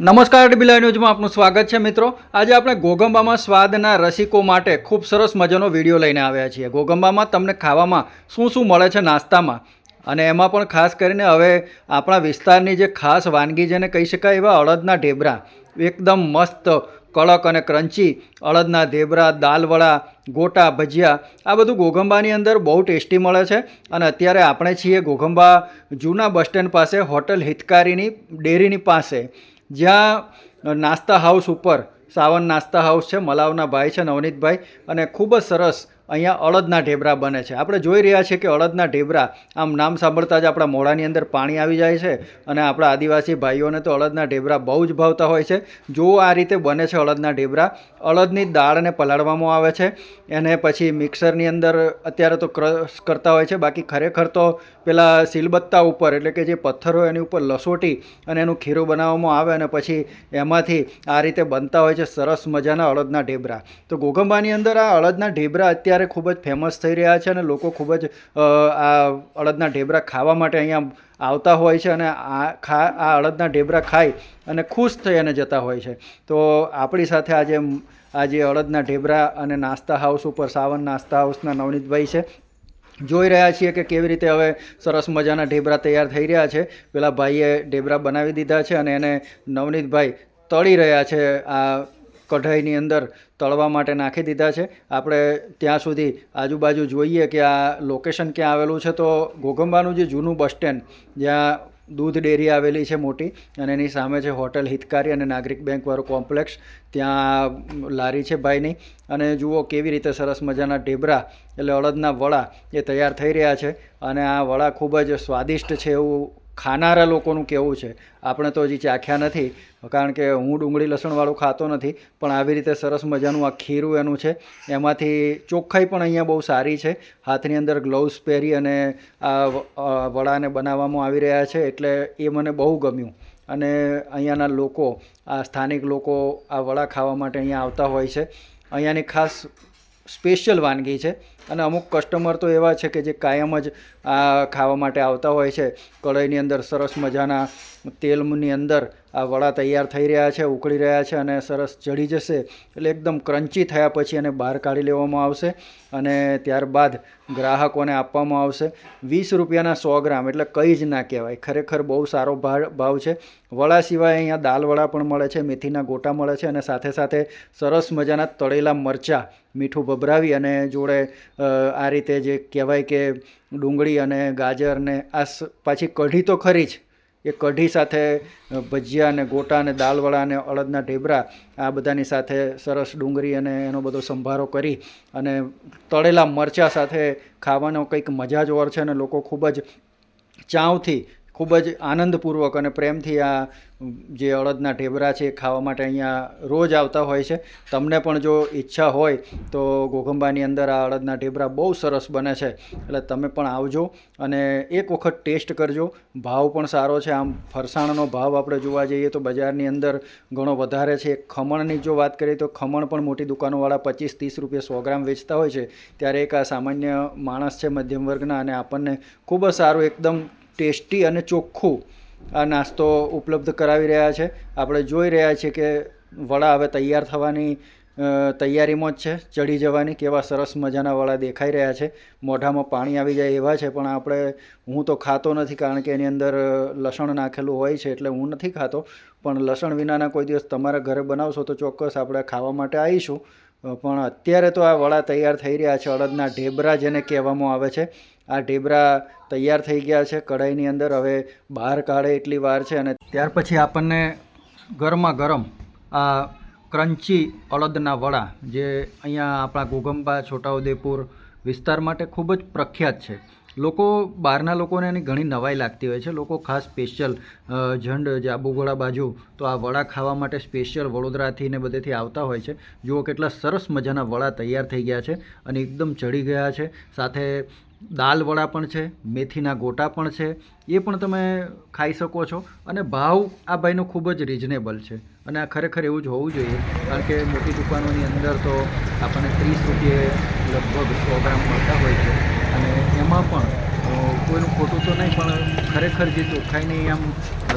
નમસ્કાર ડીબીલા ન્યૂઝમાં આપનું સ્વાગત છે મિત્રો. આજે આપણે ગોગંબામાં સ્વાદના રસિકો માટે ખૂબ સરસ મજાનો વીડિયો લઈને આવ્યા છીએ. ગોગંબામાં તમને ખાવામાં શું શું મળે છે નાસ્તામાં? અને એમાં પણ ખાસ કરીને હવે આપણા વિસ્તારની જે ખાસ વાનગી જેને કહી શકાય એવા અડદના ઢેબરા. એકદમ મસ્ત, કડક અને ક્રન્ચી અડદના ઢેબરા, દાલવડા, ગોટા, ભજીયા. આ બધું ગોગંબાની અંદર બહુ ટેસ્ટી મળે છે. અને અત્યારે આપણે છીએ ગોગંબા જૂના બસ સ્ટેન્ડ પાસે હોટલ હિતકારીની ડેરીની પાસે. જ્યાં નાસ્તા હાઉસ ઉપર, સાવન નાસ્તા હાઉસ છે, મલાવના ભાઈ છે, નવનીતભાઈ, અને ખૂબ જ સરસ અહીંયા અડદના ઢેબરા બને છે. આપણે જોઈ રહ્યા છીએ કે અડદના ઢેબરા, આમ નામ સાંભળતા જ આપણા મોઢાની અંદર પાણી આવી જાય છે અને આપણા આદિવાસી ભાઈઓને તો અડદના ઢેબરા બહુ જ ભાવતા હોય છે. જો આ રીતે બને છે અડદના ઢેબરા અડદની દાળને પલાળવામાં આવે છે એને પછી મિક્સરની અંદર અત્યારે તો ક્રશ કરતા હોય છે. બાકી ખરેખર તો પેલા સિલબત્તા ઉપર એટલે કે જે પથ્થર એની ઉપર લસોટી અને એનું ખીરું બનાવવામાં આવે અને પછી એમાંથી આ રીતે બનતા હોય છે સરસ મજાના અડદના ઢેબરા. તો ગોગંબાની અંદર આ અડદના ઢેબરા અત્યારે ખૂબ જ ફેમસ થઈ રહ્યા છે અને લોકો ખૂબ જ આ અડદના ઢેબરા ખાવા માટે અહીંયા આવતા હોય છે અને આ ખા, આ અડદના ઢેબરા ખાઈ અને ખુશ થઈ અને જતા હોય છે. તો આપણી સાથે આજે આજે અડદના ઢેબરા અને નાસ્તા હાઉસ ઉપર સાવન નાસ્તા હાઉસના નવનીતભાઈ છે. જોઈ રહ્યા છીએ કે કેવી રીતે હવે સરસ મજાના ઢેબરા તૈયાર થઈ રહ્યા છે. પેલા ભાઈએ ઢેબરા બનાવી દીધા છે અને એને નવનીતભાઈ તળી રહ્યા છે આ કઢાઈની અંદર તળવા માટે નાખી દીધા છે. આપણે ત્યાં સુધી આજુબાજુ જોઈએ કે આ લોકેશન ક્યાં આવેલું છે. તો ઘોઘંબાનું જે જૂનું બસ સ્ટેન્ડ, જ્યાં દૂધ ડેરી આવેલી છે મોટી, અને એની સામે છે હોટેલ હિતકારી અને નાગરિક બેંકવાળો કોમ્પ્લેક્સ. ત્યાં લારી છે ભાઈની. અને જુઓ કેવી રીતે સરસ મજાના ઢેબરા, એટલે અડદના વડા એ તૈયાર થઈ રહ્યા છે. અને આ વડા ખૂબ જ સ્વાદિષ્ટ છે એવું ખાનારા લોકોનું કહેવું છે. આપણે તો હજી ચાખ્યા નથી, કારણ કે હું ડુંગળી લસણવાળું ખાતો નથી, પણ આવી રીતે સરસ મજાનું આ ખીરું એનું છે. એમાંથી ચોખ્ખાઈ પણ અહીંયા બહુ સારી છે. હાથની અંદર ગ્લવ્સ પહેરી અને આ વડાને બનાવવામાં આવી રહ્યા છે એટલે એ મને બહુ ગમ્યું. અને અહીંયાના લોકો, આ સ્થાનિક લોકો આ વડા ખાવા માટે અહીંયા આવતા હોય છે. અહીંયાની ખાસ સ્પેશિયલ વાનગી છે. અને અમુક કસ્ટમર તો એવા છે કે જે કાયમ જ આ ખાવા માટે આવતા હોય છે. કઢાઈની અંદર સરસ મજાના તેલની અંદર આ વડા તૈયાર થઈ રહ્યા છે, ઉકળી રહ્યા છે અને સરસ ચડી જશે. એટલે એકદમ ક્રન્ચી થયા પછી એને બહાર કાઢી લેવામાં આવશે અને ત્યારબાદ ગ્રાહકોને આપવામાં આવશે. વીસ રૂપિયાના સો ગ્રામ એટલે કંઈ જ ના કહેવાય. ખરેખર બહુ સારો ભાવ ભાવ છે. વડા સિવાય અહીંયા દાલ વડા પણ મળે છે, મેથીના ગોટા મળે છે અને સાથે સાથે સરસ મજાના તળેલા મરચાં મીઠું ભભરાવી અને જોડે આ રીતે જે કહેવાય કે ડુંગળી અને ગાજરને આ પાછી કઢી તો ખરી જ. એ કઢી સાથે ભજીયા અને ગોટા અને દાલવડા અને અડદના ઢેબરા આ બધાની સાથે સરસ ડુંગળી અને એનો બધો સંભારો કરી અને તળેલા મરચાં સાથે ખાવાનો કંઈક મજા જ ઓર છે અને લોકો ખૂબ જ ચાવથી ખૂબ જ આનંદપૂર્વક અને પ્રેમથી આ જે અડદના ઢેબરા છે ખાવા માટે અહીંયા રોજ આવતા હોય છે. તમને પણ જો ઈચ્છા હોય તો ઘોઘંબાની અંદર આ અડદના ઢેબરા બહુ સરસ બને છે. એટલે તમે પણ આવજો અને એક વખત ટેસ્ટ કરજો. ભાવ પણ સારો છે. આમ ફરસાણનો ભાવ આપણે જોવા જઈએ તો બજારની અંદર ઘણો વધારે છે. ખમણની જો વાત કરીએ તો ખમણ પણ મોટી દુકાનોવાળા પચીસ ત્રીસ રૂપિયા સો ગ્રામ વેચતા હોય છે. ત્યારે એક આ સામાન્ય માણસ છે મધ્યમ વર્ગના અને આપણને ખૂબ જ સારું એકદમ ટેસ્ટી અને ચોખ્ખું આ નાસ્તો ઉપલબ્ધ કરાવી રહ્યા છે. આપણે જોઈ રહ્યા છીએ કે વડા હવે તૈયાર થવાની તૈયારીમાં જ છે. ચડી જવાની કેવા સરસ મજાના વડા દેખાઈ રહ્યા છે. મોઢામાં પાણી આવી જાય એવા છે, પણ આપણે, હું તો ખાતો નથી કારણ કે એની અંદર લસણ નાખેલું હોય છે એટલે હું નથી ખાતો. પણ લસણ વિનાના કોઈ દિવસ તમારા ઘરે બનાવશો તો ચોક્કસ આપણે ખાવા માટે આવીશું. પણ અત્યારે તો આ વડા તૈયાર થઈ રહ્યા છે. અડદના ઢેબરા જેને કહેવામાં આવે છે. આ ઢેબરા તૈયાર થઈ ગયા છે કઢાઈની અંદર. હવે બહાર કાઢે એટલી વાર છે અને ત્યાર પછી આપણને ગરમા ગરમ આ ક્રન્ચી અડદના વડા, જે અહીંયા આપણા ઘોગંબા છોટાઉદેપુર વિસ્તાર માટે ખૂબ જ પ્રખ્યાત છે. લોકો, બહારના લોકોને એની ઘણી નવાઈ લાગતી હોય છે. લોકો ખાસ સ્પેશિયલ ઝંડ જાબુગોળા બાજુ, તો આ વડા ખાવા માટે સ્પેશિયલ વડોદરાથી ને બધેથી આવતા હોય છે. જુઓ કેટલા સરસ મજાના વડા તૈયાર થઈ ગયા છે અને એકદમ ચડી ગયા છે. સાથે દાલ વડા પણ છે, મેથીના ગોટા પણ છે. એ પણ તમે ખાઈ શકો છો અને ભાવ આ ભાઈનો ખૂબ જ રિઝનેબલ છે. અને આ ખરેખર એવું જ હોવું જોઈએ, કારણ કે મોટી દુકાનોની અંદર તો આપણને ત્રીસ રૂપિયે લગભગ સો ગ્રામ મળતા હોય છે અને એમાં પણ અ, કોઈનું ખોટું તો નહીં પણ ખરેખર જે ચોખ્ખાઈની આમ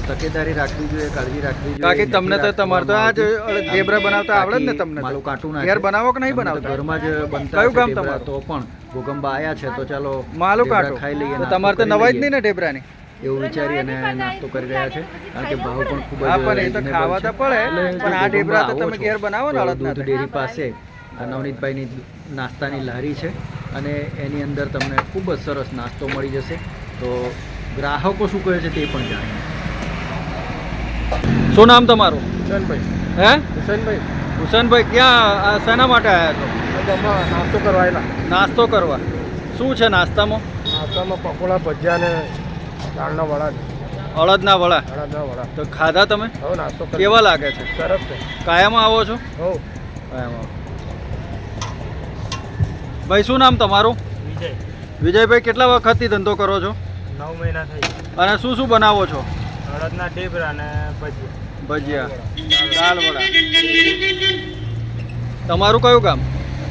તકેદારી રાખવી જોઈએ કાળજી રાખવી જોઈએ બાકી તમને તો તમારે તો આ જ ઢેબરા બનાવતા આવડે જ ને તમને? માલું કાંટું ના ઘેર બનાવો કે નહીં બનાવતા? ઘરમાં જ બનતા કયું ગામ તમારું? તો પણ ભૂકંબા આયા છે તો ચાલો માલું કાંટું. ખાઈ લઈએ તમારે તો નવાઈ જ નહીં ને ઢેબરાની? એવું વિચારી અને નાસ્તો કરી રહ્યા છે કારણ કે ભાવ પણ ખૂબ જ પણ એ તો ખાવા તો પડે પણ આ ઢેબરા તો તમે ઘેર બનાવો ને દૂધ ડેરી પાસે આ નવનીતભાઈની નાસ્તાની લારી છે અને એની અંદર તમને ખૂબ જ સરસ નાસ્તો મળી જશે. તો ગ્રાહકો શું કહે છે તે પણ જાણીએ. શું નામ તમારું? હુસેનભાઈ હે? હુસેનભાઈ હુસેનભાઈ ક્યાં આ શેના માટે આવ્યા છો? નાસ્તો કરવા આવેલા નાસ્તો કરવા. શું છે નાસ્તામાં? નાસ્તામાં પકોડા ભજીયા ને દાળના વડા અડદના વડા. અડદના વડા. તો ખાધા તમે? હવે નાસ્તો કેવા લાગે છે? સરસ છે. કાયમ આવો છો? હો. કાયમ આવો. ભાઈ શું નામ તમારું? વિજય. વિજયભાઈ કેટલા વખતથી ધંધો કરો છો? નવ મહિના થઈ અને શું શું બનાવો છો? અડદના ઢેબરા ને ભજીયા. ભજીયા. દાલ વડા. તમારું કયું ગામ?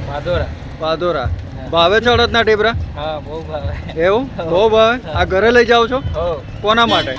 પાદોરા પાદોરા ભાવે છે અડદના ટેબરા હા બહુ ભાવે. એવું? બહુ ભાવે? આ ઘરે લઈ જાઓ છો? કોના માટે?